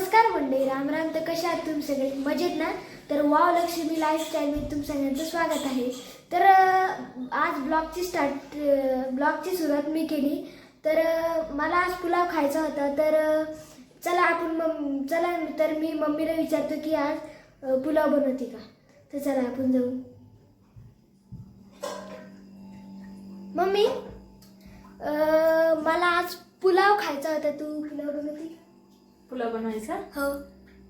नमस्कार मंडळी राम राम. तर कशा आहात तुम्ही सगळे? मजेत ना? तर वाव लक्ष्मी लाईफस्टाईलमध्ये तुम सगळ्यांचं स्वागत आहे. तर आज ब्लॉगची स्टार्ट ब्लॉगची सुरुवात मी केली. तर मला आज पुलाव खायचा होता. तर चला आपण मम चला तर मी मम्मीला विचारतो की आज पुलाव बनवते का? तर चला आपण जाऊ. मम्मी मला आज पुलाव खायचा होता. तू पुलाव बनवते? पुलाव बनवायचा. हो.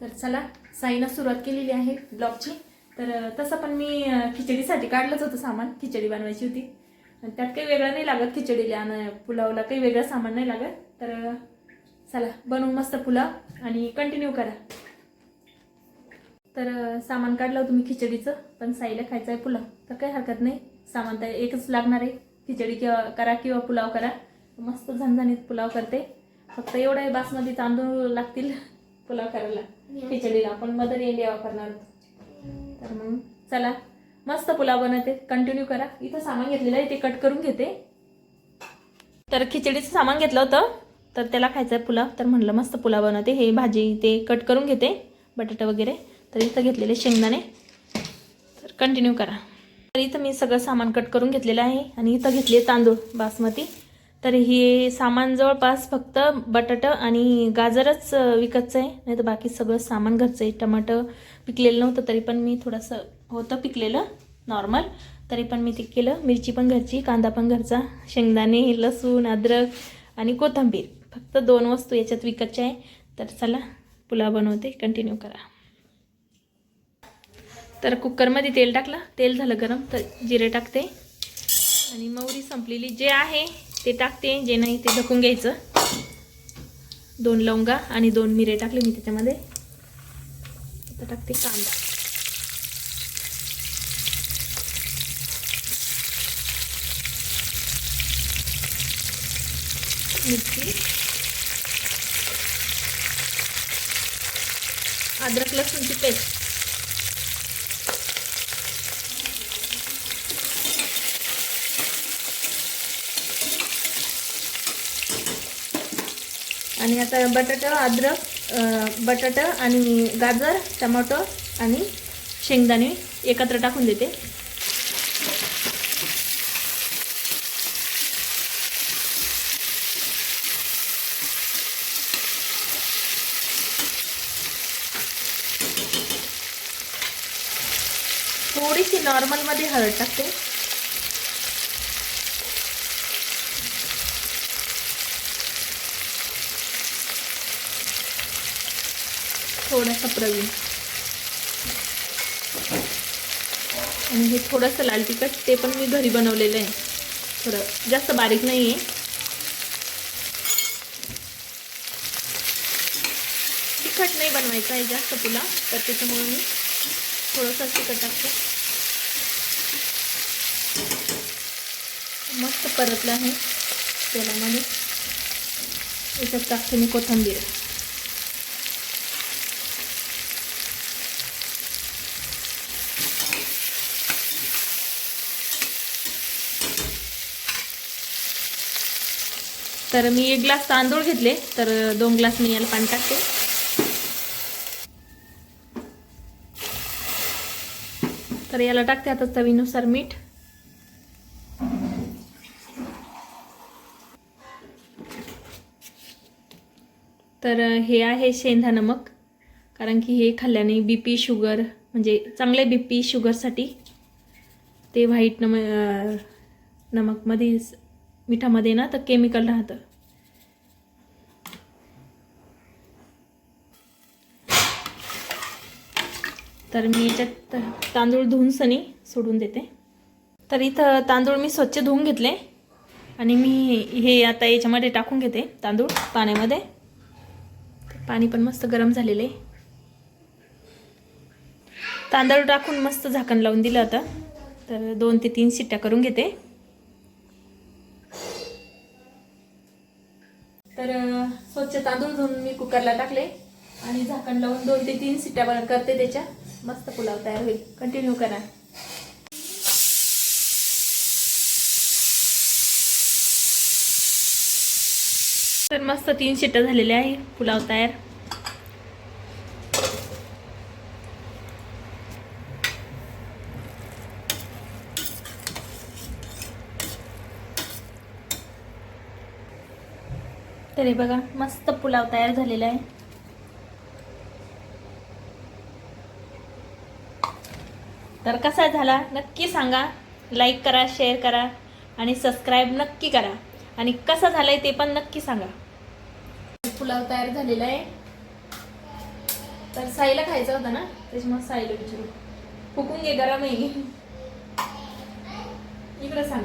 तर चला साईनं सुरुवात केलेली आहे ब्लॉगची. तर तसं पण मी खिचडीसाठी काढलंच होतं सामान खिचडी बनवायची होती. आणि त्यात काही वेगळं नाही लागत खिचडीला आणि पुलावला काही वेगळं सामान नाही लागत. तर चला बनवू मस्त पुलाव आणि कंटिन्यू करा. तर सामान काढलं होतं मी खिचडीचं पण साईला खायचं आहे पुलाव. तर काही हरकत नाही. सामान तर एकच लागणार आहे. खिचडी किंवा करा किंवा पुलाव करा. मस्त झणझणीत पुलाव करते. फक्त एवढं बासमती तांदूळ लागतील पुलाव करायला खिचडीला आपण मदर इंडिया वापरणार तर मग चला मस्त पुलाव बनवते. कंटिन्यू करा. इथं सामान घेतलेलं आहे ते कट करून घेते. तर खिचडीचं सामान घेतलं होतं तर त्याला खायचं आहे पुलाव. तर म्हणलं मस्त पुलाव बनवते. हे भाजी ते कट करून घेते बटाटा वगैरे. तर इथं घेतलेले शेंगदाणे. तर कंटिन्यू करा. तर इथं मी सगळं सामान कट करून घेतलेलं आहे आणि इथं घेतले तांदूळ बासमती. तर हे सामान जवळपास फक्त बटाटं आणि गाजरच विकतचं आहे. नाही तर बाकी सगळं सामान घरचं आहे. टमाटर पिकलेलं नव्हतं तरी पण मी थोडंसं होतं पिकलेलं नॉर्मल तरी पण मी ते केलं. मिरची पण घरची कांदा पण घरचा शेंगदाणे लसूण अद्रक आणि कोथिंबीर. फक्त दोन वस्तू याच्यात विकतच्या आहे. तर चला पुलाव बनवते. कंटिन्यू करा. तर कुकरमध्ये तेल टाकलं. तेल झालं गरम तर जिरे टाकते. आणि मोहरी संपलेली जे आहे ते टाकते जे नाही ते ढकून घ्यायचं. दोन लवंगा आणि दोन मिरे टाकले मी त्याच्यामध्ये. आता टाकते कांदा. मिरची. अद्रक लसूणची पेस्ट. आणि आता बटाटा अद्रक बटाटा आणि गाजर टमाटो आणि शेंगदाणे एकत्र टाकून देते. थोडीशी नॉर्मलमध्ये हळद टाकते. थोडासा प्रवीण. आणि हे थोडंसं लाल तिखट ते पण मी घरी बनवलेलं आहे. थोडं जास्त बारीक नाही आहे तिखट नाही बनवायचं आहे जास्त पुला तर त्याच्यामुळे मी थोडंसं तिखट टाकते. मस्त परतलं आहे तेलामध्ये. याच्यात टाकते मी कोथिंबीर. तर मी एक ग्लास तांदूळ घेतले तर दोन ग्लास मी याला पाणी टाकते. तर याला टाकते आता चवीनुसार मीठ. तर हे आहे शेंधा नमक कारण की हे खाल्ल्याने बी पी शुगर म्हणजे चांगले बी पी शुगरसाठी ते व्हाईट नम नमकमध्ये मिठामध्ये ना तर केमिकल राहतं. तर मी याच्यात तांदूळ धुवून सनी सोडून देते. तर इथं तांदूळ मी स्वच्छ धुवून घेतले. आणि मी हे आता याच्यामध्ये टाकून घेते तांदूळ पाण्यामध्ये. पाणी पण मस्त गरम झालेलं. आहे तांदूळ टाकून मस्त झाकण लावून दिलं आता. तर दोन ते तीन शिट्ट्या करून घेते. तर स्वच्छ तांदूळ धुवून मी कुकरला टाकले आणि झाकण लावून दोन ते तीन सिट्या बन- करते त्याच्या. मस्त पुलाव तयार होईल. कंटिन्यू करा. तर मस्त तीन शिट्ट्या झालेल्या आहे. पुलाव तयार. तर हे बघा मस्त पुलाव तयार झालेला आहे. तर कसा झाला नक्की सांगा. लाईक करा शेअर करा आणि सबस्क्राईब नक्की करा. आणि कसा झालाय ते पण नक्की सांगा. पुलाव तयार झालेला आहे. तर साईला खायचा होता ना त्याच्यामुळे साईला विचारू. फुकून घे गरम आहे. इकडं सांग.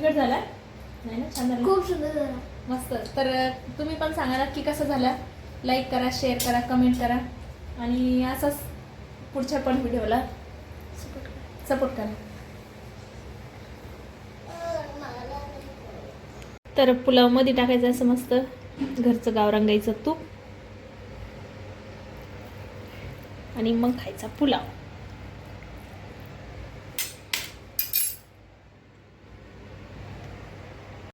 तिकड झाला नाही ना? छान झाला. खूप सुंदर झाला. मस्त. तर तुम्ही पण सांगा नक्की कसं झालं? लाईक करा शेअर करा कमेंट करा. आणि असंच पुढच्या पण व्हिडिओला सपोर्ट करा. तर पुलावमध्ये टाकायचं असं मस्त. घरचं गावरान गाईचं तूप. आणि मग खायचा पुलाव.